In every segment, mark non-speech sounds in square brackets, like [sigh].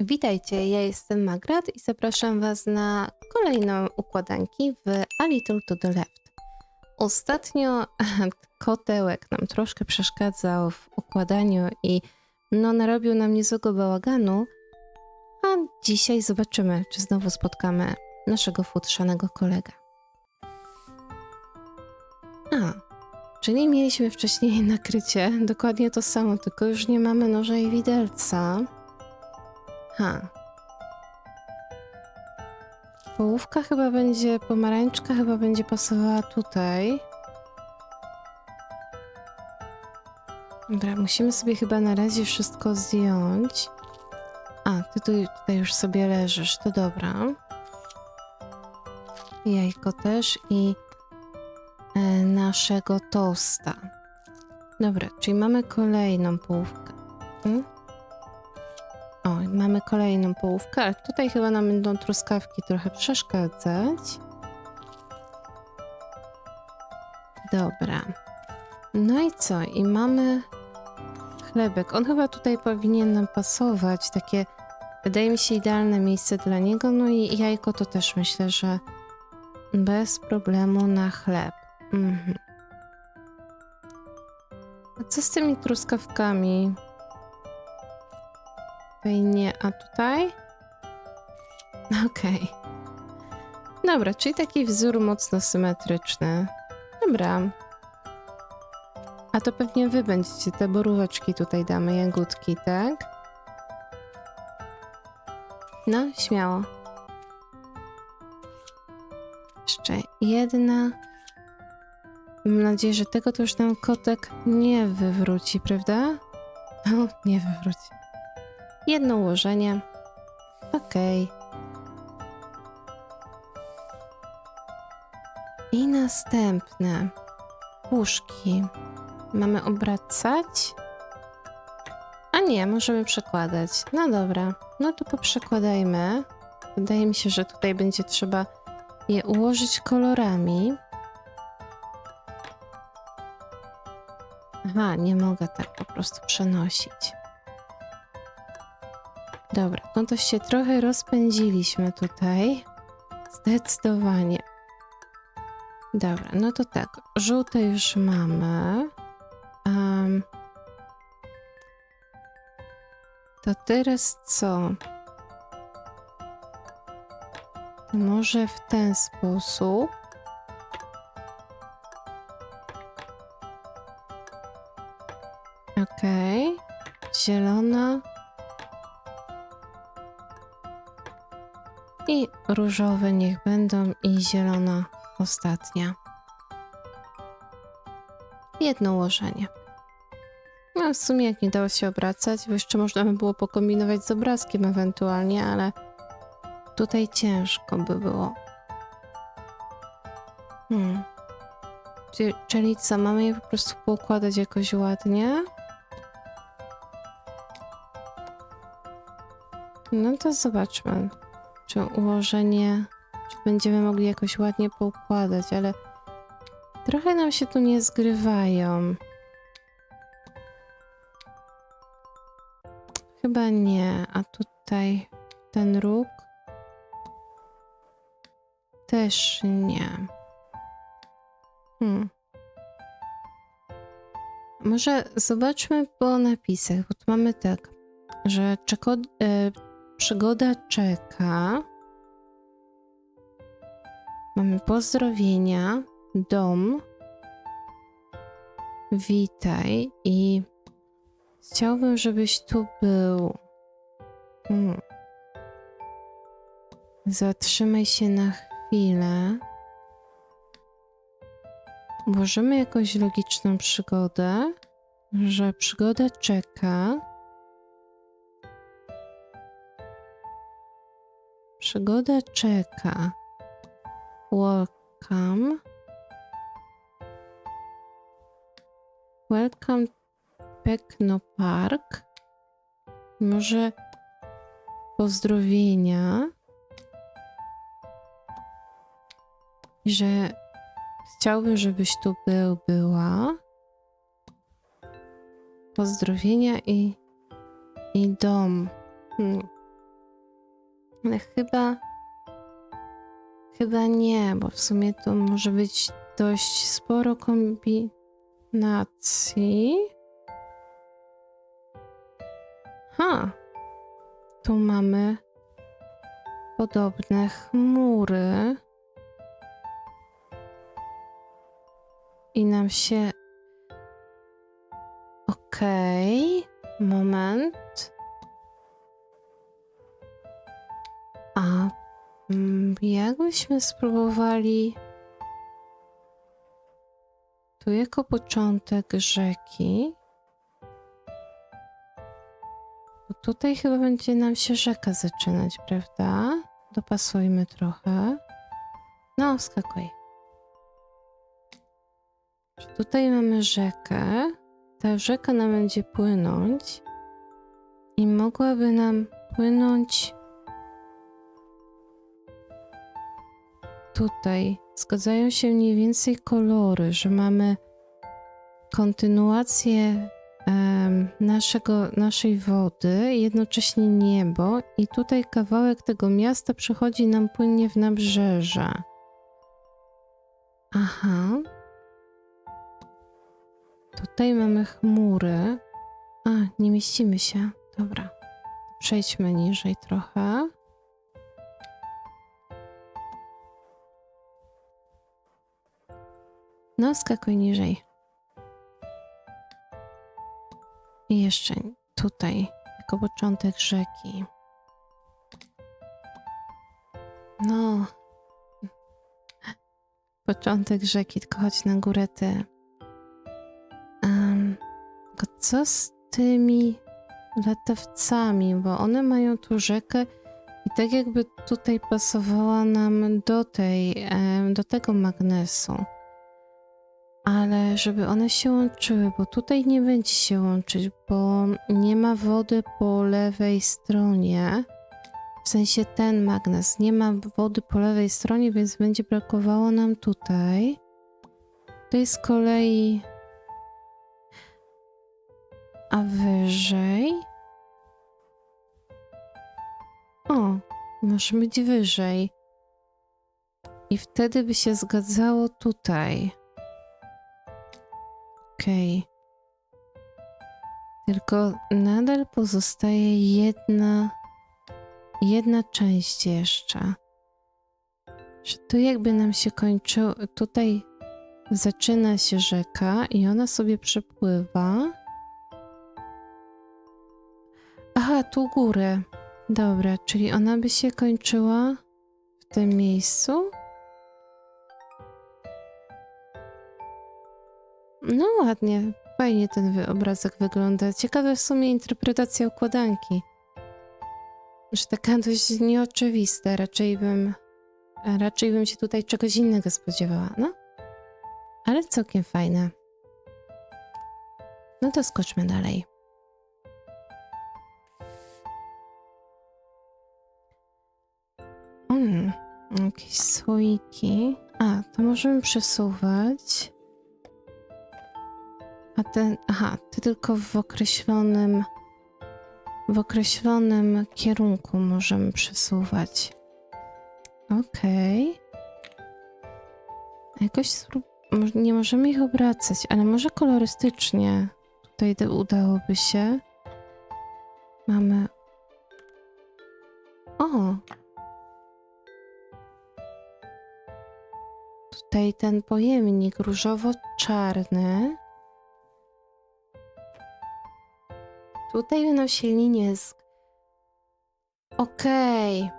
Witajcie, ja jestem Magrat i zapraszam Was na kolejną układanki w A Little to the Left. Ostatnio [laughs] kotełek nam troszkę przeszkadzał w układaniu i no narobił nam niezłego bałaganu, a dzisiaj zobaczymy, czy znowu spotkamy naszego futrzanego kolegę. A, czyli mieliśmy wcześniej [laughs] nakrycie, dokładnie to samo, tylko już nie mamy noża i widelca. Ha. Połówka chyba będzie, pomarańczka chyba będzie pasowała tutaj. Dobra, musimy sobie chyba na razie wszystko zdjąć. A, ty tu, tutaj już sobie leżysz, to dobra. Jajko też i e, naszego tosta. Dobra, czyli mamy kolejną połówkę. Hmm? O, mamy kolejną połówkę, tutaj chyba nam będą truskawki trochę przeszkadzać. Dobra. No i co? I mamy chlebek. On chyba tutaj powinien nam pasować. Takie, wydaje mi się, idealne miejsce dla niego. No i jajko to też myślę, że bez problemu na chleb. Mhm. A co z tymi truskawkami? Tutaj nie, a tutaj? Okej. Dobra, czyli taki wzór mocno symetryczny. Dobra. A to pewnie wy będziecie te boróweczki tutaj damy, jagódki, tak? No, śmiało. Jeszcze jedna. Mam nadzieję, że tego to już nam kotek nie wywróci, prawda? No, [laughs] nie wywróci. Jedno ułożenie. Okej. I następne. Puszki. Mamy obracać? A nie, możemy przekładać. No dobra, no to poprzekładajmy. Wydaje mi się, że tutaj będzie trzeba je ułożyć kolorami. Aha, nie mogę tak po prostu przenosić. Dobra, no to się trochę rozpędziliśmy tutaj. Zdecydowanie. Dobra, no to tak. Żółte już mamy. Um, to teraz co? Może w ten sposób. Okej. Zielona. I różowe niech będą i zielona ostatnia. Jedno ułożenie. No w sumie jak nie dało się obracać, bo jeszcze można by było pokombinować z obrazkiem ewentualnie, ale tutaj ciężko by było. Hmm. Czyli co, mamy je po prostu poukładać jakoś ładnie? No to zobaczmy, czy ułożenie, czy będziemy mogli jakoś ładnie poukładać, ale trochę nam się tu nie zgrywają. Chyba nie, a tutaj ten róg też nie. Hmm. Może zobaczmy po napisach, bo tu mamy tak, że czeko, e, przygoda czeka. Mamy pozdrowienia, dom, witaj i chciałbym, żebyś tu był. Hmm. Zatrzymaj się na chwilę. Włożymy jakąś logiczną przygodę, że przygoda czeka. Przygoda czeka. Welcome. Welcome Pekno Park. Może pozdrowienia. Że chciałbym, żebyś tu był, była. Pozdrowienia i, i dom. Hmm. Chyba. Chyba nie, bo w sumie to może być dość sporo kombinacji. Ha! Tu mamy podobne chmury. I nam się. Okej, moment. Jakbyśmy spróbowali tu jako początek rzeki. Bo tutaj chyba będzie nam się rzeka zaczynać, prawda? Dopasujmy trochę. No, skakuj. Tutaj mamy rzekę. Ta rzeka nam będzie płynąć i mogłaby nam płynąć tutaj. Zgadzają się mniej więcej kolory, że mamy kontynuację naszego, naszej wody, jednocześnie niebo i tutaj kawałek tego miasta przechodzi nam płynnie w nabrzeże. Aha. Tutaj mamy chmury. A, nie mieścimy się. Dobra. Przejdźmy niżej trochę. No, skakuj niżej. I jeszcze tutaj, jako początek rzeki. No. Początek rzeki, tylko chodź na górę ty. Um, co z tymi latawcami, bo one mają tu rzekę i tak jakby tutaj pasowała nam do tej, do tego magnesu. Ale żeby one się łączyły, bo tutaj nie będzie się łączyć, bo nie ma wody po lewej stronie. W sensie ten magnes nie ma wody po lewej stronie, więc będzie brakowało nam tutaj. Tutaj z kolei. A wyżej. O, może być wyżej. I wtedy by się zgadzało tutaj. Okej. Tylko nadal pozostaje jedna, jedna część jeszcze. Że tu jakby nam się kończyło, tutaj zaczyna się rzeka i ona sobie przepływa. Aha, tu górę. Dobra, czyli ona by się kończyła w tym miejscu? No ładnie, fajnie ten obrazek wygląda. Ciekawa w sumie interpretacja układanki. Że taka dość nieoczywista, raczej bym, raczej bym się tutaj czegoś innego spodziewała, no. Ale całkiem fajne. No to skoczmy dalej. Mm, jakieś słoiki. A, to możemy przesuwać. A ten, aha, ty tylko w określonym, w określonym kierunku możemy przesuwać. Okej. Jakoś sprób- może- nie możemy ich obracać, ale może kolorystycznie tutaj udałoby się. Mamy. O! Tutaj ten pojemnik różowo-czarny. Tutaj będą się linie z... Okej.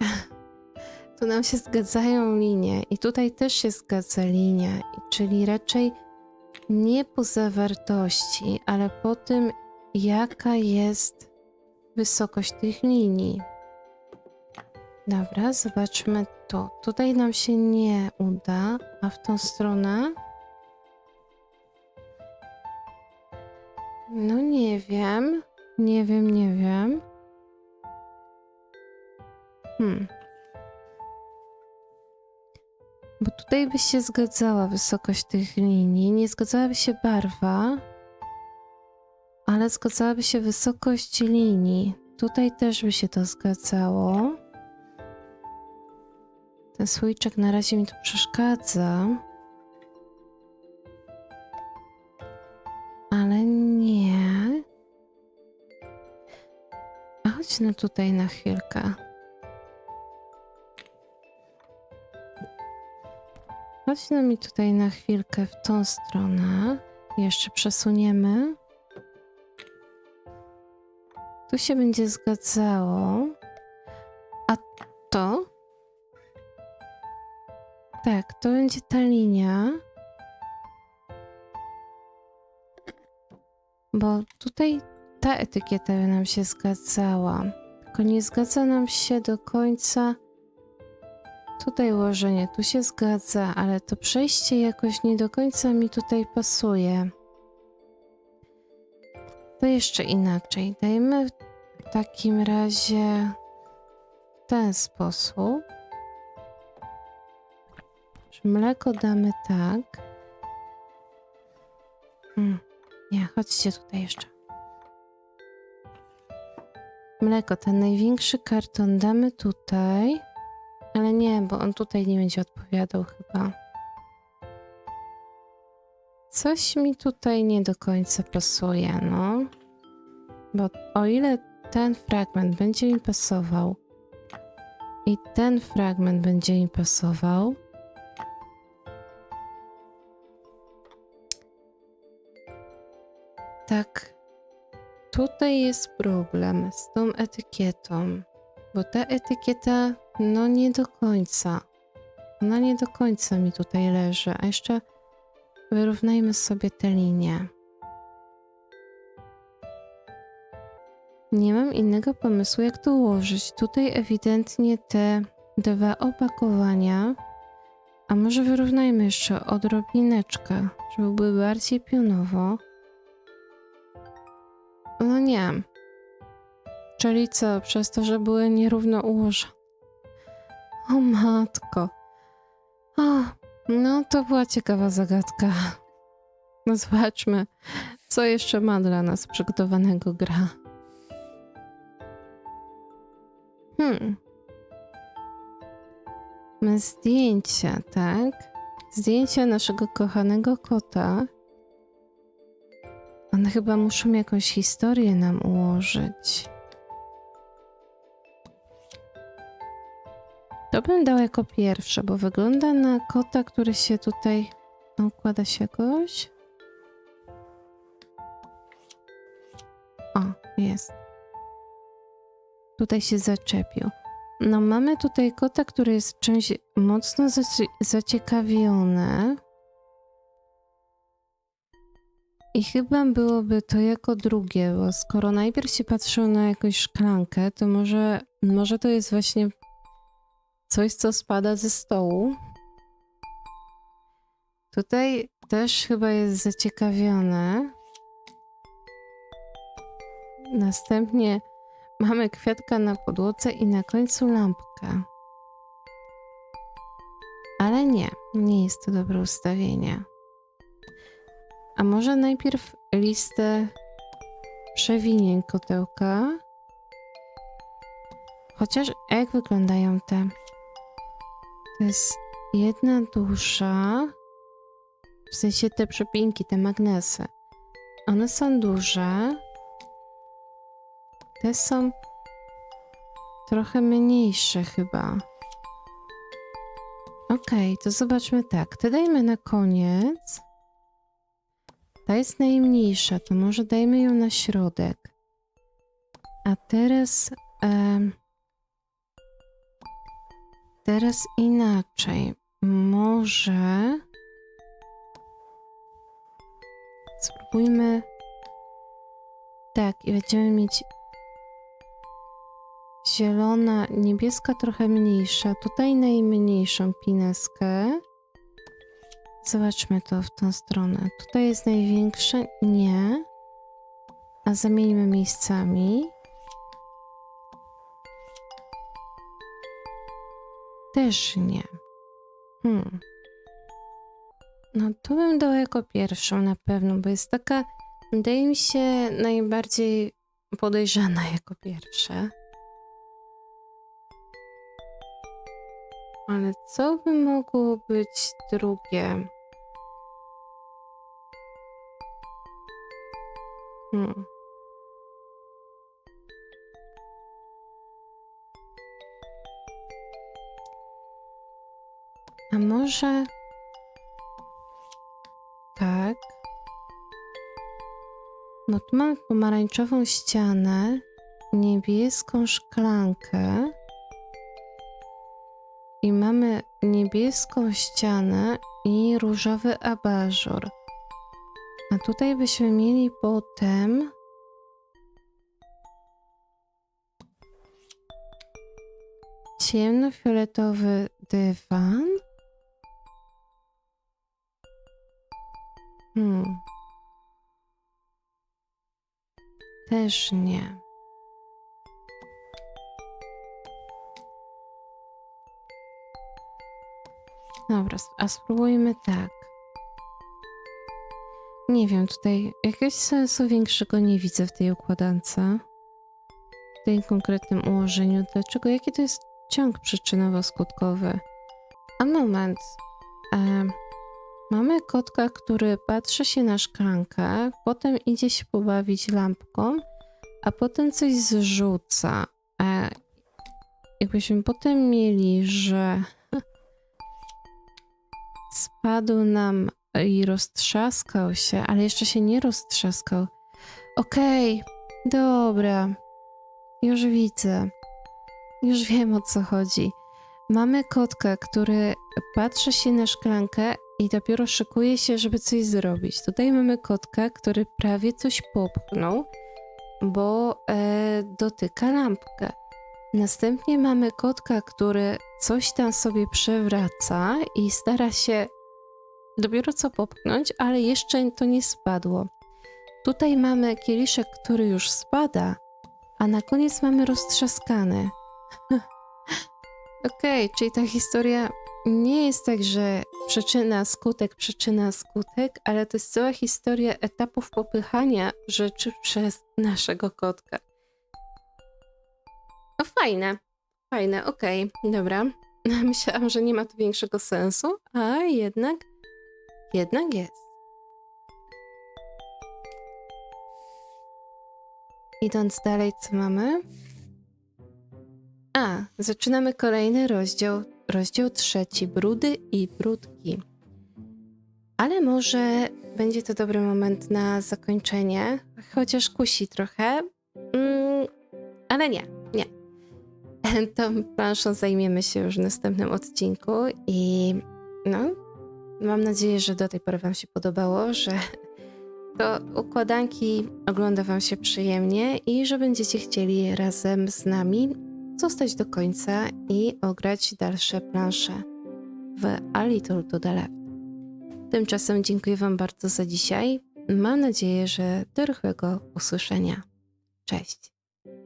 [laughs] tu nam się zgadzają linie i tutaj też się zgadza linia, czyli raczej nie po zawartości, ale po tym, jaka jest wysokość tych linii. Dobra, zobaczmy tu. Tutaj nam się nie uda, a w tą stronę? No nie wiem. Nie wiem, nie wiem. Hmm. Bo tutaj by się zgadzała wysokość tych linii, nie zgadzałaby się barwa, ale zgadzałaby się wysokość linii. tutaj też by się to zgadzało. Ten słoiczek na razie mi tu przeszkadza. Chodź no tutaj na chwilkę. Chodź no mi tutaj na chwilkę w tą stronę. Jeszcze przesuniemy. Tu się będzie zgadzało. A to? Tak, to będzie ta linia. Bo tutaj ta etykieta by nam się zgadzała. Tylko nie zgadza nam się do końca tutaj ułożenie. Tu się zgadza, ale to przejście jakoś nie do końca mi tutaj pasuje. To jeszcze inaczej. Dajmy w takim razie w ten sposób. Mleko damy tak. Hmm. Nie, chodźcie tutaj jeszcze. Mleko, ten największy karton damy tutaj. Ale nie, bo on tutaj nie będzie odpowiadał chyba. Coś mi tutaj nie do końca pasuje, no. Bo o ile ten fragment będzie mi pasował i ten fragment będzie mi pasował, tak tutaj jest problem z tą etykietą, bo ta etykieta no nie do końca. Ona nie do końca mi tutaj leży, a jeszcze wyrównajmy sobie te linie. Nie mam innego pomysłu, jak to ułożyć. Tutaj ewidentnie te dwa opakowania, a może wyrównajmy jeszcze odrobineczkę, żeby były bardziej pionowo. Nie. Czyli co, przez to, że były nierówno ułożone. O matko. O, no to była ciekawa zagadka. No zobaczmy, co jeszcze ma dla nas przygotowanego gra. Hmm. Zdjęcia, tak? Zdjęcia naszego kochanego kota. One chyba muszą jakąś historię nam ułożyć. To bym dał jako pierwsze, bo wygląda na kota, który się tutaj układa się jakoś. O, jest. Tutaj się zaczepił. No, mamy tutaj kota, który jest czymś mocno zaci zaciekawiony. I chyba byłoby to jako drugie, bo skoro najpierw się patrzył na jakąś szklankę, to może, może to jest właśnie coś, co spada ze stołu. Tutaj też chyba jest zaciekawione. Następnie mamy kwiatka na podłodze i na końcu lampkę. Ale nie, nie jest to dobre ustawienie. A może najpierw listę przewinień kotełka? Chociaż jak wyglądają te? To jest jedna dusza, w sensie te przepinki, te magnesy. One są duże. Te są trochę mniejsze chyba. Ok, to zobaczmy tak. Te dajmy na koniec. Ta jest najmniejsza, to może dajmy ją na środek. A teraz... em, teraz inaczej. Może... Spróbujmy... Tak, i będziemy mieć zielona, niebieska trochę mniejsza. Tutaj najmniejszą pineskę. Zobaczmy to w tą stronę. Tutaj jest największe? Nie. A zamieńmy miejscami. Też nie. Hmm. No to bym dała jako pierwszą na pewno, bo jest taka, wydaje mi się, najbardziej podejrzana jako pierwsze. Ale co by mogło być drugie? Hmm. A może tak? No tu mamy pomarańczową ścianę, niebieską szklankę i mamy niebieską ścianę i różowy abażur. A tutaj byśmy mieli potem ciemnofioletowy dywan. Hmm. Też nie. Dobra, a spróbujmy tak. Nie wiem, tutaj jakiegoś sensu większego nie widzę w tej układance. W tym konkretnym ułożeniu. Dlaczego? Jaki to jest ciąg przyczynowo-skutkowy? A moment. Em, mamy kotka, który patrzy się na szklankę, potem idzie się pobawić lampką, a potem coś zrzuca. E, jakbyśmy potem mieli, że [laughs] spadł nam i roztrzaskał się, ale jeszcze się nie roztrzaskał. Okej, dobra. Już widzę. Już wiem o co chodzi. Mamy kotka, który patrzy się na szklankę i dopiero szykuje się, żeby coś zrobić. Tutaj mamy kotka, który prawie coś popchnął, bo e, dotyka lampkę. Następnie mamy kotka, który coś tam sobie przewraca i stara się dopiero co popchnąć, ale jeszcze to nie spadło. Tutaj mamy kieliszek, który już spada, a na koniec mamy roztrzaskany. [laughs] Okej, czyli ta historia nie jest tak, że przyczyna, skutek, przyczyna, skutek, ale to jest cała historia etapów popychania rzeczy przez naszego kotka. No fajne, fajne, okej, dobra. [laughs] Myślałam, że nie ma to większego sensu, a jednak, jednak jest. Idąc dalej, co mamy? A, zaczynamy kolejny rozdział, rozdział trzeci, brudy i brudki. Ale może będzie to dobry moment na zakończenie, chociaż kusi trochę, mm, ale nie, nie. [laughs] Tą planszą zajmiemy się już w następnym odcinku i no, mam nadzieję, że do tej pory Wam się podobało, że to układanki ogląda Wam się przyjemnie i że będziecie chcieli razem z nami zostać do końca i ograć dalsze plansze w A Little to the Left. Tymczasem dziękuję Wam bardzo za dzisiaj. Mam nadzieję, że do rychłego usłyszenia. Cześć.